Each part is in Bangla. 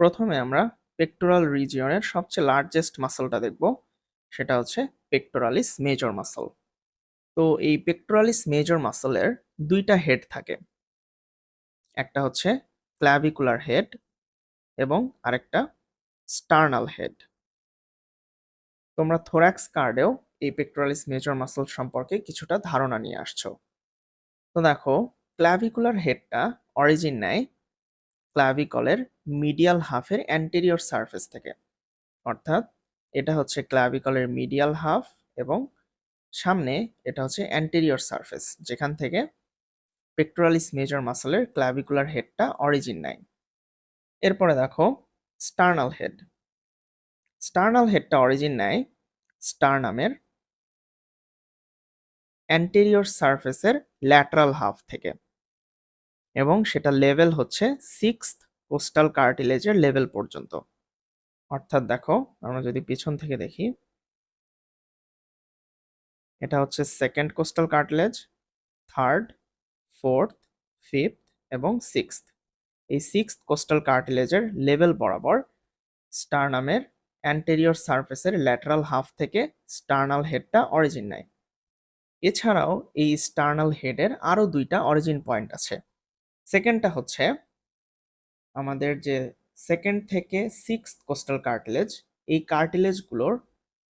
প্রথমে আমরা পেক্টোরাল রিজিয়নের সবচেয়ে লার্জেস্ট মাসলটা দেখব, সেটা হচ্ছে পেক্টোরালিস মেজর মাসল তো এই পেক্টোরালিস মেজর মাসলের দুইটা হেড থাকে, একটা হচ্ছে ক্ল্যাভিকুলার হেড এবং আরেকটা স্টার্নাল হেড তোমরা থোরাক্স কার্ডেও এই পেক্টোরালিস মেজর মাসল সম্পর্কে কিছুটা ধারণা নিয়ে আসছো। তো দেখো ক্ল্যাভিকুলার হেডটা অরিজিন নেয় ক্লাভিকলের মিডিয়াল হাফের অ্যান্টেরিয়র সারফেস থেকে। অর্থাৎ এটা হচ্ছে ক্লাভিকলের মিডিয়াল হাফ এবং সামনে এটা হচ্ছে অ্যান্টেরিয়র সারফেস যেখান থেকে পেক্টোরালিস মেজর মাসলের ক্লাভিকুলার হেডটা অরিজিন নেয়। এরপরে দেখো স্টার্নাল হেড স্টার্নাল হেডটা অরিজিন নেয় স্টারনামের অ্যান্টেরিয়র সারফেসের ল্যাটারাল হাফ থেকে এবং সেটা লেভেল হচ্ছে সিক্সথ কোস্টাল কার্টিলেজের লেভেল পর্যন্ত। অর্থাৎ দেখো, আমরা যদি পিছন থেকে দেখি, এটা হচ্ছে second costal cartilage third fourth fifth এবং সিক্সথ এই সিক্সথ কোস্টাল কার্টিলেজের লেভেল বরাবর স্টারনামের অ্যান্টেরিয়র সার্ফেসের ল্যাটারাল হাফ থেকে স্টার্নাল হেডটা অরিজিন নেয়। এছাড়াও এই স্টার্নাল হেডের আরও দুইটা অরিজিন পয়েন্ট আছে। সেকেন্ডটা হচ্ছে আমাদের যে সেকেন্ড থেকে সিক্স কোস্টাল কার্টিলেজ এই কার্টিলেজগুলোর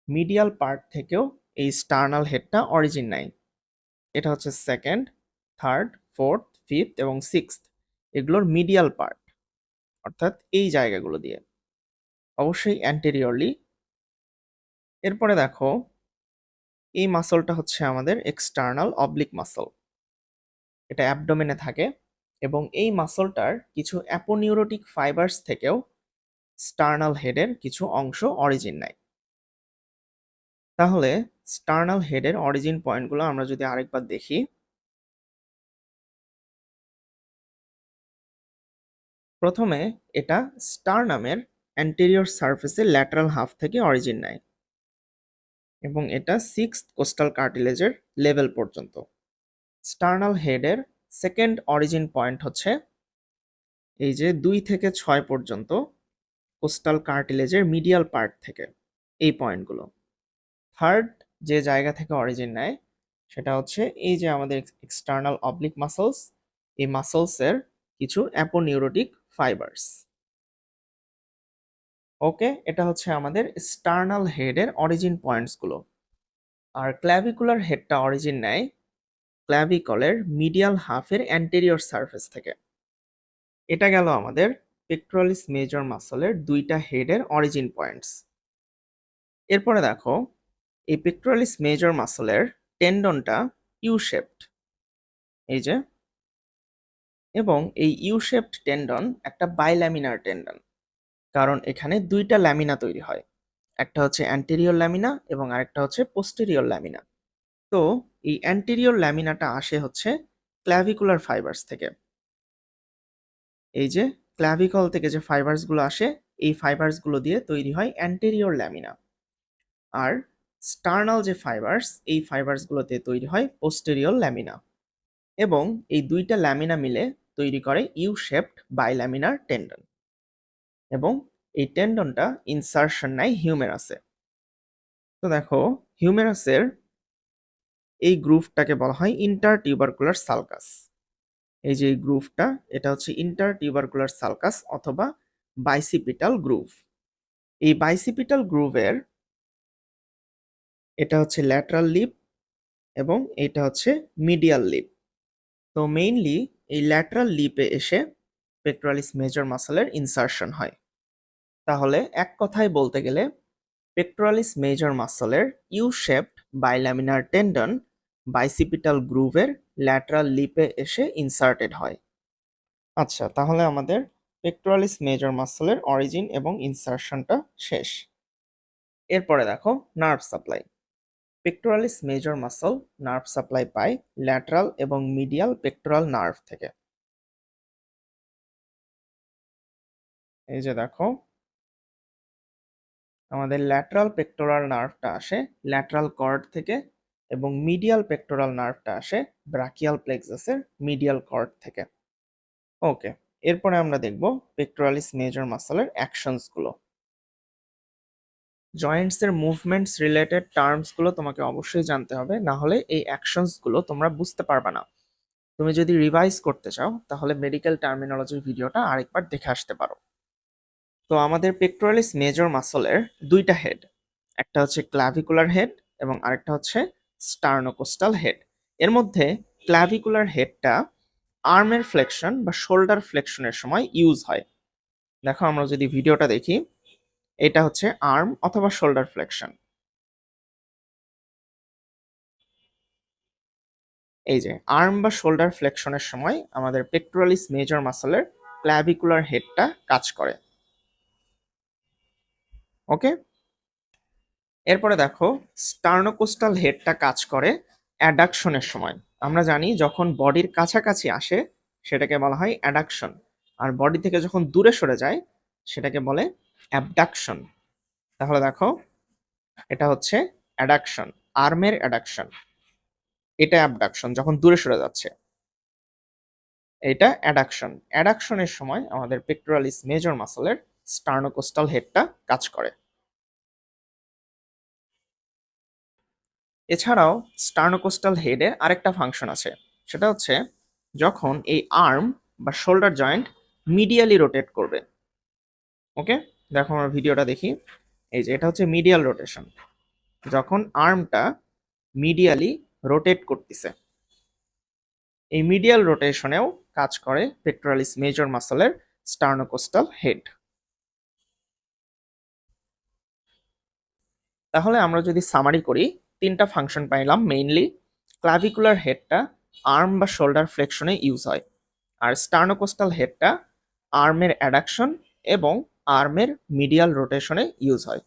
মিডিয়াল পার্ট থেকেও এই স্টার্নাল হেডটা অরিজিন নাই এটা হচ্ছে সেকেন্ড থার্ড ফোর্থ ফিফথ এবং সিক্সথ এগুলোর মিডিয়াল পার্ট অর্থাৎ এই জায়গাগুলো দিয়ে। অবশ্যই অ্যান্টেরিয়রলি এরপরে দেখো, এই মাসলটা হচ্ছে আমাদের এক্সটার্নাল অবলিক মাসল এটা অ্যাবডোমেনে থাকে। এবং এই মাসলটার কিছু অ্যাপোনিউরোটিক ফাইবার্স থেকেও স্টার্নাল হেডের কিছু অংশ অরিজিন নেয়। তাহলে স্টার্নাল হেডের অরিজিন পয়েন্টগুলো আমরা যদি আরেকবার দেখি। প্রথমে এটা স্টারনামের অ্যান্টেরিয়র সারফেসের ল্যাটারাল হাফ থেকে অরিজিন নেয় এবং এটা সিক্স কোস্টাল কার্টিলেজের লেভেল পর্যন্ত। স্টার্নাল হেডের সেকেন্ড অরিজিন পয়েন্ট হচ্ছে এই যে দুই থেকে ছয় পর্যন্ত কোস্টাল কার্টিলেজের মিডিয়াল পার্ট থেকে এই পয়েন্টগুলো থার্ড যে জায়গা থেকে অরিজিন নেয় সেটা হচ্ছে এই যে আমাদের এক্সটার্নাল অবলিক মাসলস এই মাসলসের কিছু অ্যাপোনিউরোটিক ফাইবার্স ওকে এটা হচ্ছে আমাদের স্টার্নাল হেডের অরিজিন পয়েন্টসগুলো আর ক্ল্যাভিকুলার হেডটা অরিজিন নেয় ক্ল্যাভিকলের মিডিয়াল হাফের অ্যান্টেরিয়র সারফেস থেকে। এটা গেল আমাদের পেক্ট্রোলিস মেজর মাসলের দুইটা হেডের অরিজিন পয়েন্টস এরপরে দেখো, এই পেক্ট্রোলিস মেজর মাসলের টেন্ডনটা ইউ শেপড এই যে, এবং এই ইউ শেপড টেন্ডন একটা বাইল্যামিনার টেন্ডন কারণ এখানে দুইটা ল্যামিনা তৈরি হয়। একটা হচ্ছে অ্যান্টেরিয়র ল্যামিনা এবং আরেকটা হচ্ছে পোস্টেরিয়র ল্যামিনা। তো এই অ্যান্টেরিয়র ল্যামিনাটা আসে হচ্ছে ক্ল্যাভিকুলার ফাইবার্স থেকে। এই যে ক্ল্যাভিকল থেকে যে ফাইবার্সগুলো আসে, এই ফাইবার্সগুলো দিয়ে তৈরি হয় অ্যান্টেরিয়র ল্যামিনা আর স্টার্নাল যে ফাইবার্স এই ফাইবার্সগুলোতে তৈরি হয় পোস্টেরিয়র ল্যামিনা এবং এই দুইটা ল্যামিনা মিলে তৈরি করে ইউ শেপড বাইল্যামিনার টেন্ডন এবং এই টেন্ডনটা ইনসার্শন নেয় হিউমেরাসে তো দেখো হিউমেরাসের এই গ্রুপটাকে বলা হয় ইন্টার টিউবারকুলার সালকাস এই যে গ্রুপটা, এটা হচ্ছে ইন্টার টিউবারকুলার সালকাস অথবা বাইসিপিটাল গ্রুভ এই বাইসিপিটাল গ্রুভের এটা হচ্ছে ল্যাটারাল লিপ এবং এটা হচ্ছে মিডিয়াল লিপ তো মেইনলি এই ল্যাটারাল লিপে এসে পেক্টোরালিস মেজর মাসলের ইনসার্শন হয়। তাহলে এক কথায় বলতে গেলে pectoralis major মাসলের U shaped bilaminar tendon bicipital গ্রুভের lateral লিপে এসে ইনসার্টেড হয়। আচ্ছা তাহলে আমাদের পেক্টোরালিস মেজর মাসলের অরিজিন এবং ইনসার্শনটা শেষ। এরপরে দেখো nerve supply pectoralis major muscle nerve supply পায় ল্যাটারাল এবং মিডিয়াল পেক্টোরাল নার্ভ থেকে। এই যে দেখো, আমাদের ল্যাটারাল পেক্টোরাল নার্ভটা আসে ল্যাটারাল কর্ড থেকে এবং মিডিয়াল পেক্টোরাল নার্ভটা আসে ব্রাকিয়াল প্লেক্সাসের মিডিয়াল কর্ড থেকে। ওকে এরপরে আমরা দেখব পেক্টোরালিস মেজর মাসলের অ্যাকশনসগুলো জয়েন্টসের মুভমেন্টস রিলেটেড টার্মসগুলো তোমাকে অবশ্যই জানতে হবে, না হলে এই অ্যাকশনসগুলো তোমরা বুঝতে পারবে না। তুমি যদি রিভাইজ করতে চাও, তাহলে মেডিকেল টার্মিনোলজির ভিডিওটা আরেকবার দেখে আসতে পারো। তো আমাদের পেক্টোরালিস মেজর মাসলের দুইটা হেড একটা হচ্ছে ক্লাভিকুলার হেড এবং আরেকটা হচ্ছে স্টার্নোকোস্টাল হেড এর মধ্যে ক্লাভিকুলার হেডটা আর্মের ফ্লেকশন বা শোল্ডার ফ্লেকশনের সময় ইউজ হয়। দেখো আমরা যদি ভিডিওটা দেখি, এটা হচ্ছে আর্ম অথবা শোল্ডার ফ্লেকশন এই যে আর্ম বা শোল্ডার ফ্লেকশনের সময় আমাদের পেক্টোরালিস মেজর মাসলের ক্ল্যাভিকুলার হেডটা কাজ করে। ওকে এরপরে দেখো স্টার্নোকোস্টাল হেডটা কাজ করে অ্যাডাকশনের সময়। আমরা জানি যখন বডির কাছাকাছি আসে, সেটাকে বলা হয় অ্যাডাকশন আর বডি থেকে যখন দূরে সরে যায়, সেটাকে বলে অ্যাবডাকশন তাহলে দেখো, এটা হচ্ছে অ্যাডাকশন আর্মের অ্যাডাকশন এটা অ্যাবডাকশন যখন দূরে সরে যাচ্ছে। এটা অ্যাডাকশন অ্যাডাকশনের সময় আমাদের পেক্টোরালিস মেজর মাসলের স্টার্নোকোস্টাল হেডটা কাজ করে। এছাড়াও স্টার্নোকোস্টাল হেডের আরেকটা ফাংশন আছে। সেটা হচ্ছে যখন এই আর্ম বা শোল্ডার জয়েন্ট মিডিয়ালি রোটেট করবে। ওকে? দেখো আমরা ভিডিওটা দেখি। এই যে, এটা হচ্ছে মিডিয়াল রোটেশন। যখন আর্মটা মিডিয়ালি রোটেট করতেছে। এই মিডিয়াল রোটেশনেও কাজ করে পেক্টোরালিস মেজর মাসলের স্টার্নোকোস্টাল হেড। তাহলে আমরা যদি সামারি করি তিনটা ফাংশন পাইলাম মেইনলি ক্লাভিকুলার হেডটা আর্ম বা শোল্ডার ফ্লেকশনে ইউজ হয়, আর স্টার্নোকোস্টাল হেডটা আর্মের অ্যাডাকশন এবং আর্মের মিডিয়াল রোটেশনে ইউজ হয়।